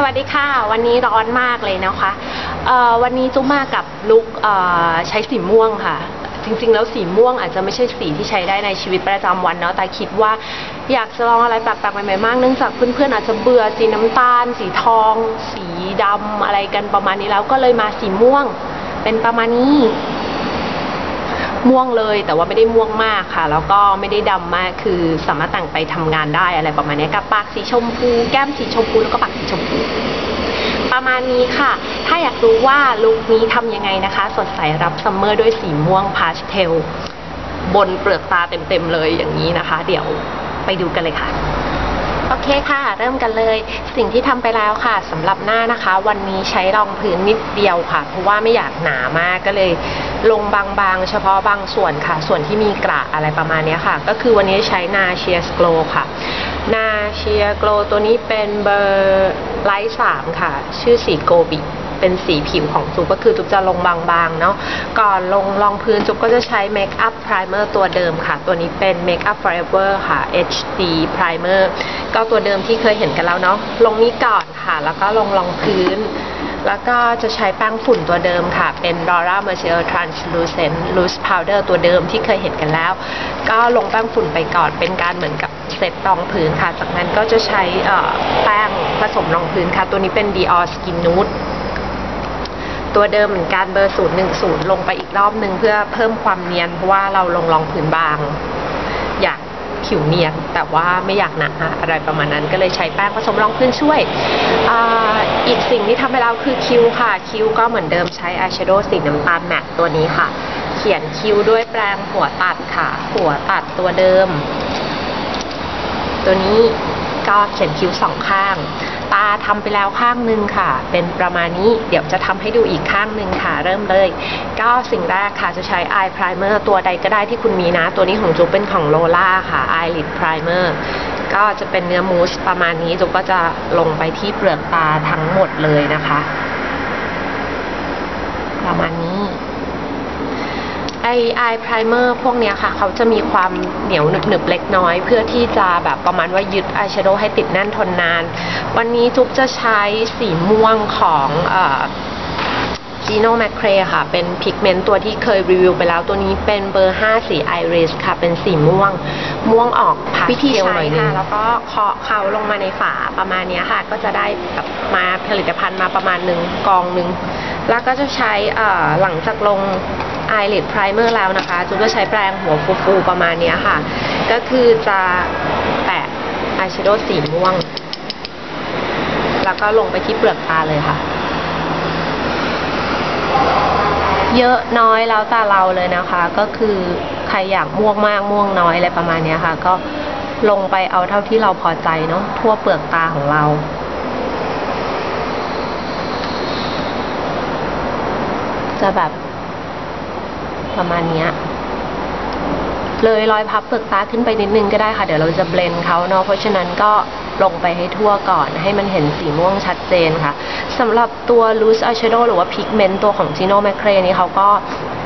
สวัสดีค่ะ วันนี้ร้อนมากเลยนะคะวันนี้จุ๊มากับลุกใช้สีม่วงค่ะ จริงๆ แล้วสีม่วงอาจจะไม่ใช่สีที่ใช้ได้ในชีวิตประจำวันเนาะแต่คิดว่าอยากจะลองอะไรแปลกๆใหม่ๆมากเนื่องจากเพื่อนๆอาจจะเบื่อสีน้ำตาล สีทอง สีดำอะไรกันประมาณนี้แล้วก็เลยมาสีม่วง เป็นประมาณนี้ ม่วงเลย แต่ว่าไม่ได้ม่วงมากค่ะ แล้วก็ไม่ได้ดำมากคือสามารถแต่งไปทำงานได้อะไรประมาณนี้กับปากสีชมพู แก้มสีชมพูแล้วก็ปากสีชมพูประมาณนี้ค่ะ ถ้าอยากรู้ว่าลุคนี้ทำยังไงนะคะ สดใสรับซัมเมอร์ด้วยสีม่วงพาสเทลบนเปลือกตาเต็มๆเลยอย่างนี้นะคะ เดี๋ยวไปดูกันเลยค่ะ โอเคค่ะ เริ่มกันเลยสิ่งที่ทำไปแล้วค่ะสำหรับหน้านะคะ วันนี้ใช้รองพื้นนิดเดียวค่ะ เพราะว่าไม่อยากหนามากก็เลย ลงบางๆ เฉพาะบางส่วนค่ะ ส่วนที่มีกระอะไรประมาณนี้ค่ะ ก็คือวันนี้ใช้นาเชียสโกลค่ะนาเชียโกลตัวนี้เป็นเบอร์ไลท์สามค่ะ ชื่อสีโกบิ เป็นสีผิวของจุ๊บก็คือจุ๊บจะลงบางๆเนาะก่อนลงรองพื้นจุ๊บก็จะใช้เมคอัพไพรเมอร์ตัวเดิมค่ะ ตัวนี้เป็น Make Up Forever ค่ะ HD Primer ก็ตัวเดิมที่เคยเห็นกันแล้วเนาะลงนี้ก่อนค่ะ แล้วก็ลงรองพื้น แล้วก็จะใช้แป้งฝุ่นตัวเดิมค่ะ เป็น Laura Mercier Translucent Loose Powder ตัวเดิมที่เคยเห็นกันแล้ว ก็ลงแป้งฝุ่นไปก่อนเป็นการเหมือนกับเซตรองพื้นค่ะ จากนั้นก็จะใช้แป้งผสมรองพื้นค่ะ ตัวนี้เป็น Dior Skin Nude ตัวเดิมเหมือนกันเบอร์ 010 ลงไปอีกรอบหนึ่งเพื่อเพิ่มความเนียนเพราะว่าเราลงรองพื้นบาง อยากผิวเนียนแต่ว่าไม่อยากหนาอะไรประมาณนั้น ก็เลยใช้แป้งผสมรองพื้นช่วยออีกสิ่งที่ทำไปแล้วคือคิ้วค่ะ คิ้วก็เหมือนเดิมใช้อายแชโดว์สีน้ำตาลแมตต์ตัวนี้ค่ะ เขียนคิ้วด้วยแปรงหัวตัดค่ะ หัวตัดตัวเดิม ตัวนี้ก็เขียนคิ้วสองข้าง ตาทำไปแล้วข้างหนึ่งค่ะ เป็นประมาณนี้เดี๋ยวจะทำให้ดูอีกข้างหนึ่งค่ะ เริ่มเลย ก็สิ่งแรกค่ะจะใช้อายพริมเมอร์ตัวใดก็ได้ที่คุณมีนะ ตัวนี้ของจุ๊บเป็นของโลล่าค่ะอายลิปพริมเมอร์ก็จะเป็นเนื้อมูสประมาณนี้จุ๊บก็จะลงไปที่เปลือกตาทั้งหมดเลยนะคะ ประมาณ ไอไอพรเมอร์พวกเนี้ยค่ะ เขาจะมีความเหนียวหนึบหนึบๆเล็กน้อย เพื่อที่จะแบบประมาณว่ายึดอายแชโดว์ให้ติดแน่นทนนาน วันนี้จุ๊บจะใช้สีม่วงของจีโน่แมคเครค่ะ เป็นพิกเมนต์ตัวที่เคยรีวิวไปแล้วตัวนี้เป็นเบอร์ 5 สีไอริสค่ะ เป็นสีม่วง ม่วงออกพาสวิธีเทลใช้หน่อยนึงค่ะแล้วก็เคาะเขาลงมาในฝาประมาณเนี้ยค่ะ ก็จะได้แบบมาผลิตภัณฑ์มาประมาณหนึ่งกองหนึ่งแล้วก็จะใช้เอ่อหลังจากลง eyelid primer แล้วนะคะ จุ๊บจะใช้แปรงหัวฟูๆประมาณนี้ค่ะ ก็คือจะแปะ eyeshadow สีม่วง แล้วก็ลงไปที่เปลือกตาเลยค่ะ เยอะน้อยแล้วแต่เราเลยนะคะ ก็คือใครอยากม่วงมากม่วงน้อยอะไรประมาณนี้ค่ะ ก็ลงไปเอาเท่าที่เราพอใจเนาะทั่วเปลือกตาของเราจะแบบ ประมาณเนี้ยเลยรอยพับเปลือกตาขึ้นไปนิดนึงก็ได้ค่ะ เดี๋ยวเราจะเบลนด์เขาเนาะเพราะฉะนั้นก็ลงไปให้ทั่วก่อน ให้มันเห็นสีม่วงชัดเจนค่ะสำหรับตัว loose eyeshadow หรือว่า pigment ตัวของ Gino Macre นี้เขาก็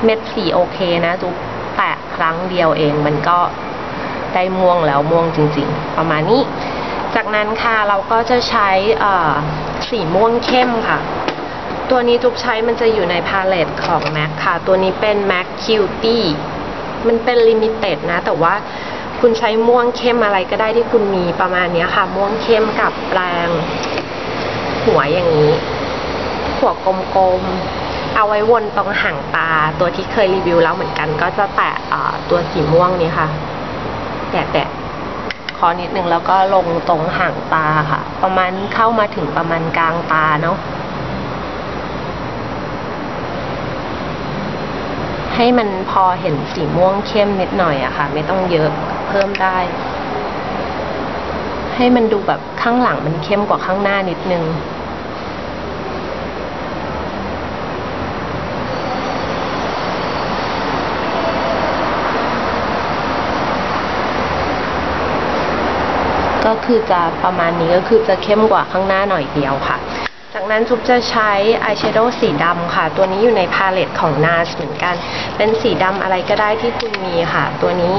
เม็ดสีโอเคนะจุ๊แตะครั้งเดียวเอง มันก็ได้ม่วงแล้วม่วงจริงๆ ประมาณนี้ จากนั้นค่ะเราก็จะใช้สีม่วงเข้มค่ะ ตัวนี้จุ๊บใช้มันจะอยู่ในพาเลตของ MAC ค่ะ ตัวนี้เป็น MAC Cutie มันเป็นลิมิเต็ดนะ แต่ว่าคุณใช้ม่วงเข้มอะไรก็ได้ที่คุณมีประมาณนี้ค่ะ ม่วงเข้มกับแปรงหัวอย่างนี้ หัวกลมๆ เอาไว้วนตรงห่างตา ตัวที่เคยรีวิวแล้วเหมือนกัน ก็จะแตะตัวสีม่วงนี้ค่ะ แตะแตะคอนิดนึงแล้วก็ลงตรงห่างตาค่ะ ประมาณเข้ามาถึงประมาณกลางตาเนาะ ให้มันพอเห็นสีม่วงเข้มนิดหน่อยอะค่ะ ไม่ต้องเยอะเพิ่มได้ ให้มันดูแบบข้างหลังมันเข้มกว่าข้างหน้านิดนึงก็คือจะประมาณนี้ก็คือจะเข้มกว่าข้างหน้าหน่อยเดียวค่ะ จากนั้นทุบจะใช้อายแชโดว์สีดำค่ะ ตัวนี้อยู่ในพาเลตของ NARS เหมือนกัน เป็นสีดำอะไรก็ได้ที่คุณมีค่ะ ตัวนี้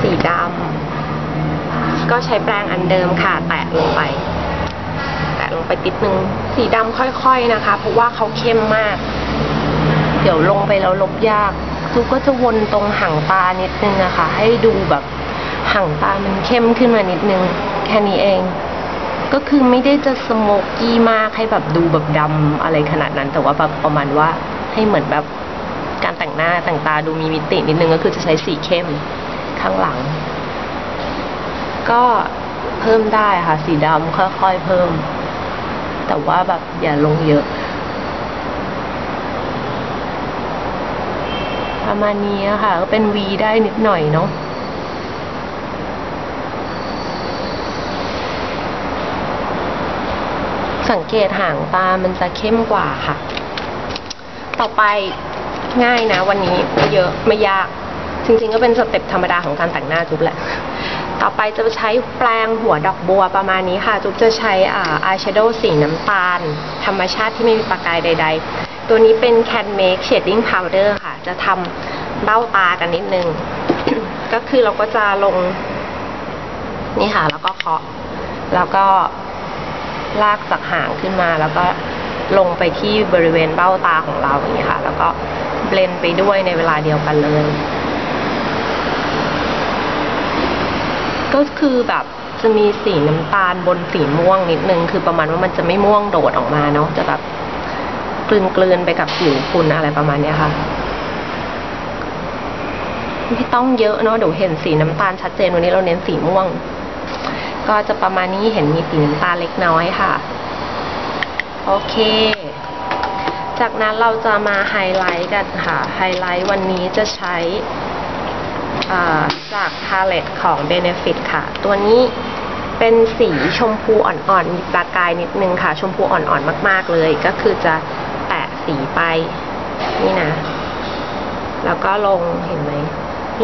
สีดำก็ใช้แปรงอันเดิมค่ะ แตะลงไป แตะลงไปติดนึง สีดำค่อยๆนะคะ เพราะว่าเขาเข้มมาก เดี๋ยวลงไปแล้วลบยากซูก็จะวนตรงหางตานิดนึงนะคะ ให้ดูแบบหางตามันเข้มขึ้นมานิดนึง แค่นี้เอง ก็คือไม่ได้จะสโมกกี้มากให้แบบดูแบบดำอะไรขนาดนั้น แต่ว่าแบบประมาณว่าให้เหมือนแบบการแต่งหน้าแต่งตาดูมีมิตินิดนึงก็คือจะใช้สีเข้มข้างหลัง ก็เพิ่มได้ค่ะ สีดำค่อยๆเพิ่ม แต่ว่าแบบอย่าลงเยอะ ประมาณนี้ค่ะก็เป็น V ได้นิดหน่อยเนาะ สังเกตหางตามันจะเข้มกว่าค่ะ ต่อไปง่ายนะวันนี้ไม่เยอะไม่ยาก จริงๆก็เป็นสเต็ปธรรมดาของการแต่งหน้าจุ๊บแหละ ต่อไปจะใช้แปรงหัวดอกบัวประมาณนี้ค่ะ จุ๊บจะใช้อ่าอายแชโดว์สีน้ำตาล ธรรมชาติที่ไม่มีประกายใด ๆ ตัวนี้เป็น Can Make Shading Powder ค่ะ จะทำเบ้าตากันนิดนึง ก็คือเราก็จะลง นี่ค่ะ แล้วก็เคาะแล้วก็ ลากจากหางขึ้นมา แล้วก็ลงไปที่บริเวณเบ้าตาของเราอย่างนี้ค่ะ แล้วก็เบลนไปด้วยในเวลาเดียวกันเลย ก็คือแบบจะมีสีน้ำตาลบนสีม่วงนิดนึง คือประมาณว่ามันจะไม่ม่วงโดดออกมาเนาะจะแบบกลืนกลืนๆไปกับผิวคุณอะไรประมาณเนี้ยค่ะไม่ต้องเยอะเนาะเดี๋ยวเห็นสีน้ำตาลชัดเจนวันนี้เราเน้นสีม่วง ก็จะประมาณนี้เห็นมีสีน้ำตาเล็กน้อยค่ะ โอเค จากนั้นเราจะมาไฮไลท์กันค่ะ ไฮไลท์วันนี้จะใช้าจากพาเลตของ Benefit ค่ะ ตัวนี้เป็นสีชมพูอ่อนๆ มีประกายนิดนึงค่ะ ชมพูอ่อนๆ มาก ๆ เลย ก็คือจะแตะสีไป นี่นะ แล้วก็ลงเห็นไหม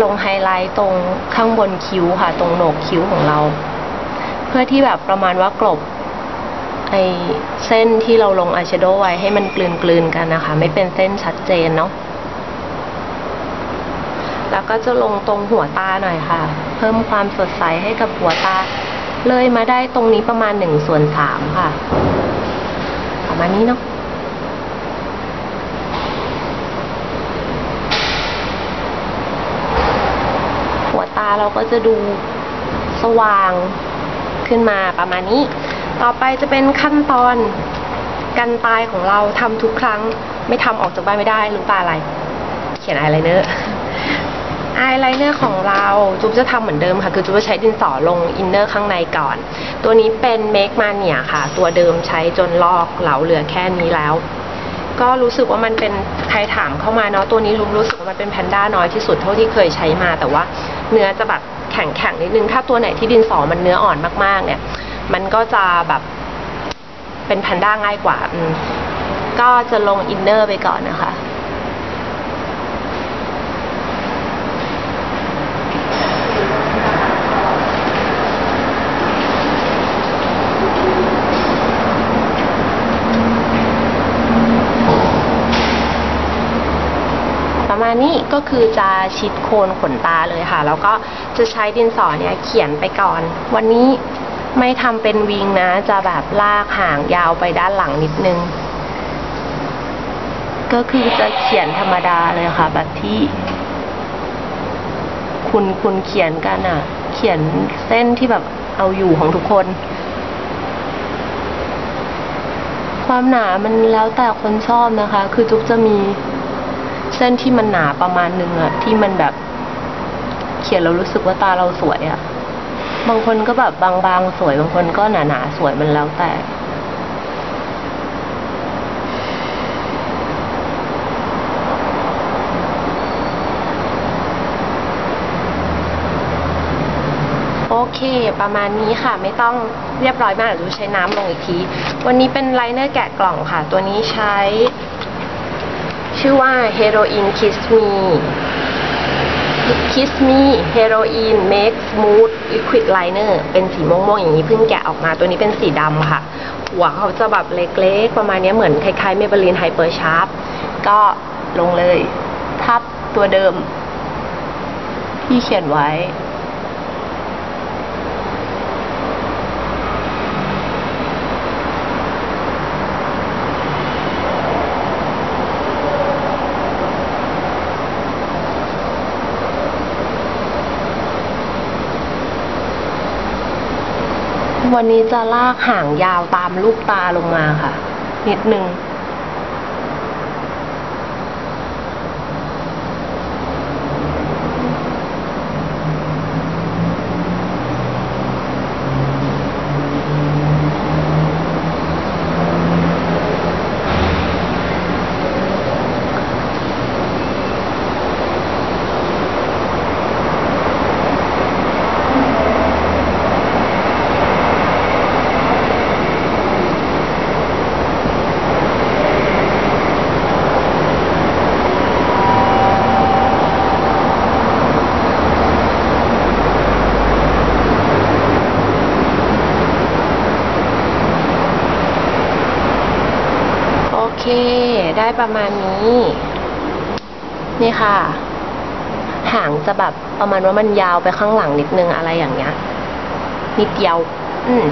ลงไฮไลท์ตรงข้างบนคิ้วค่ะ ตรงโหนกคิ้วของเรา พื่อที่แบบประมาณว่ากลบไอเส้นที่เราลงอายแชโดว์ไว้ให้มันกลืนกลืนๆกันนะคะ ไม่เป็นเส้นชัดเจนเนาะแล้วก็จะลงตรงหัวตาหน่อยค่ะ เพิ่มความสดใสให้กับหัวตา เลยมาได้ตรงนี้ประมาณหนึ่งส่วนสามค่ะ ประมาณนี้เนาะหัวตาเราก็จะดูสว่าง ขึ้นมาประมาณนี้ ต่อไปจะเป็นขั้นตอนกันตายของเราทำทุกครั้ง ไม่ทำออกจากบ้านไม่ได้รู้ตาอะไร เขียนอายไลเนอร์อายไลเนอร์ของเราจุ๊บจะทำเหมือนเดิมค่ะ คือจุ๊บจะใช้ดินสอลงอินเนอร์ข้างในก่อน ตัวนี้เป็น Make Mania ค่ะ ตัวเดิมใช้จนลอกเหลาเหลือแค่นี้แล้ว ก็รู้สึกว่ามันเป็นใครถามเข้ามาเนาะตัวนี้รู้รู้สึกว่ามันเป็นแพนด้าน้อยที่สุดเท่าที่เคยใช้มาแต่ว่าเนื้อจะแบบ แข็งแข็งๆนิดนึง ถ้าตัวไหนที่ดินสอมันเนื้ออ่อนมากๆ เนี่ย มันก็จะแบบเป็นแพนด้าง่ายกว่าก็จะลงอินเนอร์ไปก่อนนะคะ ประมาณ นี้ก็คือจะชิดโคนขนตาเลยค่ะ แล้วก็จะใช้ดินสอเนี่ยเขียนไปก่อน วันนี้ไม่ทำเป็นวิงนะ จะแบบลากหางยาวไปด้านหลังนิดนึง ก็คือจะเขียนธรรมดาเลยค่ะ แบบที่ คุณคุณเขียนกันอะ เขียนเส้นที่แบบเอาอยู่ของทุกคน ความหนามันแล้วแต่คนชอบนะคะ คือจุ๊บจะมี ส้นที่มันหนาประมาณนึงอะที่มันแบบ เขียนแล้วรู้สึกว่าตาเราสวยอะบางคนก็แบบบางๆสวยบางคนก็หนาๆสวยมันแล้วแต่โอเค ประมาณนี้ค่ะ ไม่ต้องเรียบร้อยมากเดี๋ยวดูใช้น้ำลงอีกที วันนี้เป็นไลเนอร์แกะกล่องค่ะ ตัวนี้ใช้ ชื่อว่า Heroin Kiss Me Kiss Me Heroin Make Smooth Liquid Liner เป็นสีม่วงๆอย่างนี้เพิ่งแกะออกมาตัวนี้เป็นสีดำค่ะ หัวเขาจะแบบเล็กๆ ประมาณนี้เหมือนคล้ายๆ Maybelline Hyper Sharp ก็ลงเลย ทับตัวเดิมที่เขียนไว้ วันนี้จะลากหางยาวตามลูกตาลงมาค่ะ นิดนึง โอเค ได้ประมาณนี้ นี่ค่ะ หางจะแบบประมาณว่ามันยาวไปข้างหลังนิดนึงอะไรอย่างเงี้ย นิดเดียว อืม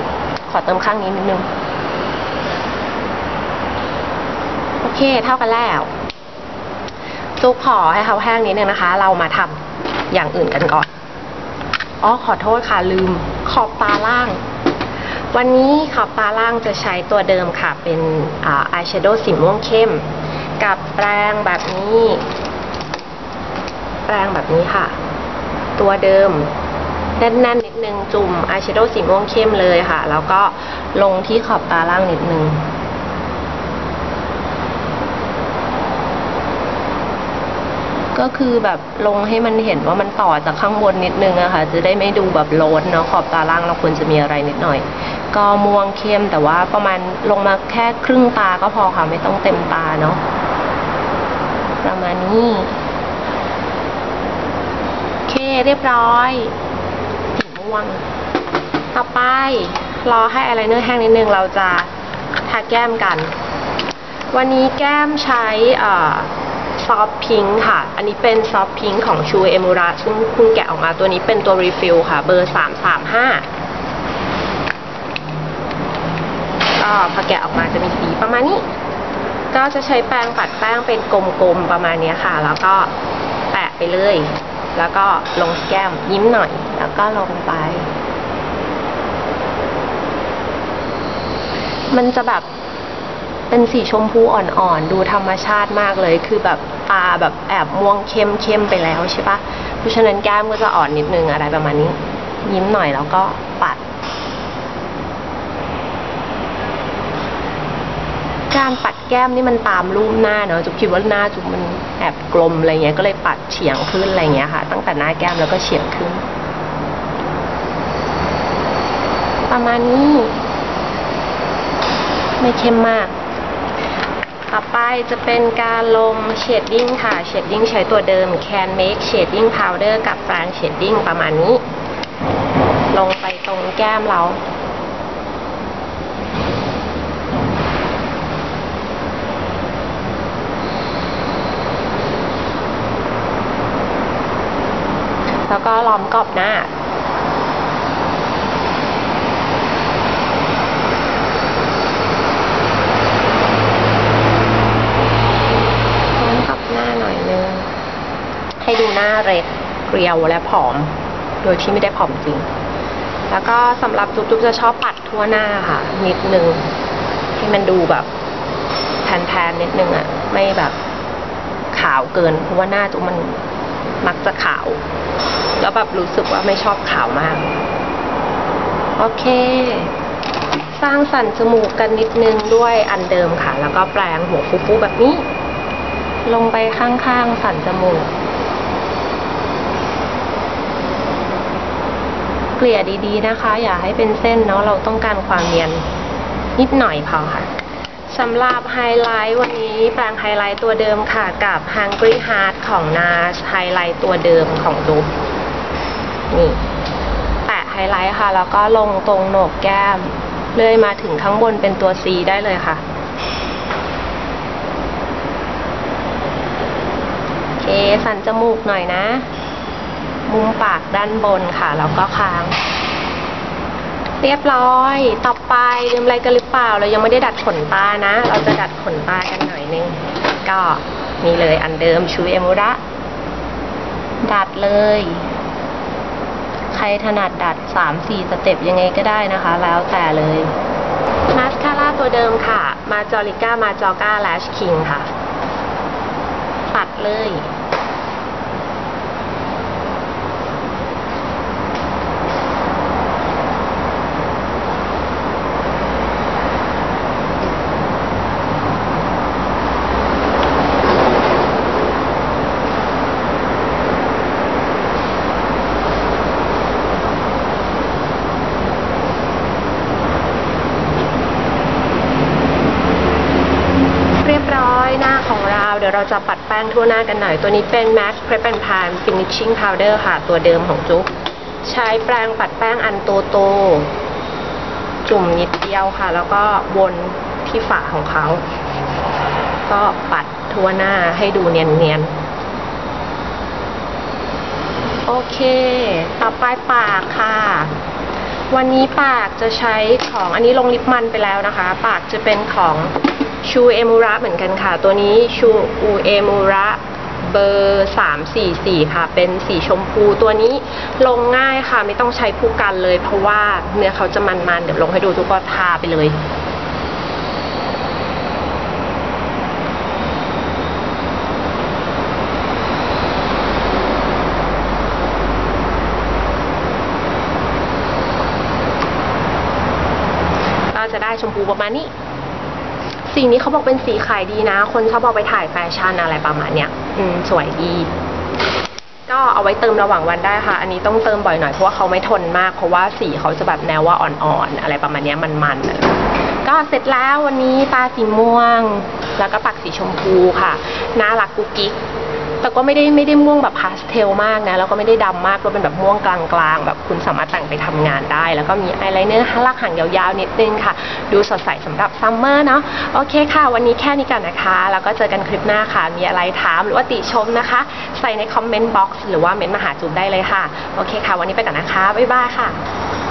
ขอเติมข้างนี้นิดนึง โอเค เท่ากันแล้วซุปขอให้เขาแห้งนิดนึงนะคะ เรามาทำอย่างอื่นกันก่อน อ๋อ ขอโทษค่ะ ลืม ขอบตาล่าง วันนี้ขอบตาล่างจะใช้ตัวเดิมค่ะ เป็นอายแชโดว์สีม่วงเข้ม กับแปรงแบบนี้ แปรงแบบนี้ค่ะ ตัวเดิมแน่นๆนิดนึงจุ่มอายแชโดว์สีม่วงเข้มเลยค่ะ แล้วก็ลงที่ขอบตาล่างนิดนึงก็คือแบบลงให้มันเห็นว่ามันต่อจากข้างบนนิดนึงอะค่ะ จะได้ไม่ดูแบบโลดเนาะขอบตาล่างเราควรจะมีอะไรนิดหน่อย ก็ม่วงเข้มแต่ว่าประมาณลงมาแค่ครึ่งตาก็พอค่ะ ไม่ต้องเต็มตาเนาะ ประมาณนี้ โอเคเรียบร้อยสีม่วง ต่อไปรอให้อะไรเนอร์แห้งนิดนึงเราจะทาแก้มกัน วันนี้แก้มใช้ซอฟพิงค่ะ อันนี้เป็นซอฟพิงของชูเอมูระซึ่งเพิ่งแกะออกมาตัวนี้เป็นตัวรีฟิลค่ะ เบอร์สามสามห้าก็พอแกะออกมาจะมีสีประมาณนี้ ก็จะใช้แป้งปัดแป้งเป็นกลมๆประมาณนี้ค่ะ แล้วก็แปะไปเลย แล้วก็ลงแก้มยิ้มหน่อย แล้วก็ลงไป มันจะแบบเป็นสีชมพูอ่อนๆ ดูธรรมชาติมากเลย คือแบบตาแบบแอบม่วงเข้มๆไปแล้วใช่ปะเพราะฉะนั้นแก้มก็จะอ่อนนิดนึงอะไรประมาณนี้ ยิ้มหน่อยแล้วก็ปัด การปัดแก้มนี่มันตามรูปหน้าเนาะจุ๊บคิดว่าหน้าจุ๊บมันแอบกลมอะไรเงี้ยก็เลยปัดเฉียงขึ้นอะไรเงี้ยค่ะ ตั้งแต่หน้าแก้มแล้วก็เฉียงขึ้น ประมาณนี้ ไม่เข้มมาก ต่อไปจะเป็นการลงเชดดิ้งค่ะเชดดิ้งใช้ตัวเดิม Can Make Shading Powder กับแปรงเชดดิ้งประมาณนี้ ลงไปตรงแก้มเรา แล้วก็ล้อมกรอบหน้า ล้อมกรอบหน้าหน่อยนึง ให้ดูหน้าเล็กเรียวและผอม โดยที่ไม่ได้ผอมจริง แล้วก็สำหรับจุ๊บจุ๊บจะชอบปัดทั่วหน้าค่ะ นิดนึงให้มันดูแบบแพนๆนิดนึงอะ ไม่แบบขาวเกิน เพราะว่าหน้าจุ๊บมัน มักจะขาว แล้วแบบรู้สึกว่าไม่ชอบขาวมาก โอเค สร้างสันจมูกกันนิดนึงด้วยอันเดิมค่ะ แล้วก็แปลงหัวฟูๆแบบนี้ ลงไปข้างๆสันจมูกเกลี่ยดีๆนะคะ อย่าให้เป็นเส้นเนาะเราต้องการความเนียนนิดหน่อยพอค่ะ สำหรับไฮไลท์วันนี้แปรงไฮไลท์ตัวเดิมค่ะกับ Hungry Heart ของนาไฮไลท์ตัวเดิมของจุ๊บนี่แปะไฮไลท์ค่ะ แล้วก็ลงตรงโหนกแก้ม เลื่อยมาถึงข้างบนเป็นตัว C ได้เลยค่ะ โอเค สันจมูกหน่อยนะ มุมปากด้านบนค่ะ แล้วก็ค้าง เรียบร้อย ต่อไปลืมอะไรกันหรือเปล่า เรายังไม่ได้ดัดขนตานะ เราจะดัดขนตากันหน่อยนึง ก็นี่เลยอันเดิมชูเอมุระ ดัดเลย ใครถนัดดัด3-4สเต็ปยังไงก็ได้นะคะ แล้วแต่เลย มาสคาร่าตัวเดิมค่ะ มาจอริก้า มาจอก้าแลชคิงค่ะปัดเลย เรียบร้อยหน้าของเรา เดี๋ยวเรา จะปัดแป้งทั่วหน้ากันหน่อย ตัวนี้เป็น Max Prep and Prime Finishing Powder ค่ะ ตัวเดิมของจุ๊บใช้แปรงปัดแป้งอันโตโตๆจุ่มนิดเดียวค่ะ แล้วก็วนที่ฝาของเขา ก็ปัดทั่วหน้าให้ดูเนียนๆ โอเค ต่อไปปากค่ะวันนี้ปากจะใช้ของอันนี้ลงลิปมันไปแล้วนะคะ ปากจะเป็นของ ชูเอมูระเหมือนกันค่ะ ตัวนี้ชูเอมูระเบอร์ 344 ค่ะ เป็นสีชมพูตัวนี้ลงง่ายค่ะ ไม่ต้องใช้ผู้กันเลย เพราะว่าเนื้อเขาจะมันๆ เดี๋ยวลงให้ดูทุกก็ทาไปเลยก็จะได้ชมพูประมาณนี้ สีนี้เขาบอกเป็นสีขายดีนะ คนชอบเอาไปถ่ายแฟชั่นอะไรประมาณเนี้ยอืมสวยดี ก็เอาไว้เติมระหว่างวันได้ค่ะ อันนี้ต้องเติมบ่อยหน่อยเพราะว่าเขาไม่ทนมาก เพราะว่าสีเขาจะแบบแนวว่าอ่อนๆอะไรประมาณเนี้ยมันๆเลยก็เสร็จแล้ววันนี้ตาสีม่วง แล้วก็ปักสีชมพูค่ะน่ารักกุ๊กกิ๊ก แต่ก็ไม่ได้ไม่ได้ม่วงแบบพาสเทลมากนะ แล้วก็ไม่ได้ดำมาก ก็เป็นแบบม่วงกลางๆ แบบคุณสามารถแต่งไปทำงานได้ แล้วก็มีอายไลเนอร์ลากหางยาวๆนิดนึงค่ะ ดูสดใสสำหรับซัมเมอร์เนาะ โอเคค่ะ วันนี้แค่นี้ก่อนนะคะ แล้วก็เจอกันคลิปหน้าค่ะ มีอะไรถามหรือว่าติชมนะคะ ใส่ในคอมเมนต์บ็อกซ์หรือว่าเมนต์มาหาจูบได้เลยค่ะ โอเคค่ะ วันนี้ไปก่อนนะคะ บ๊ายบายค่ะ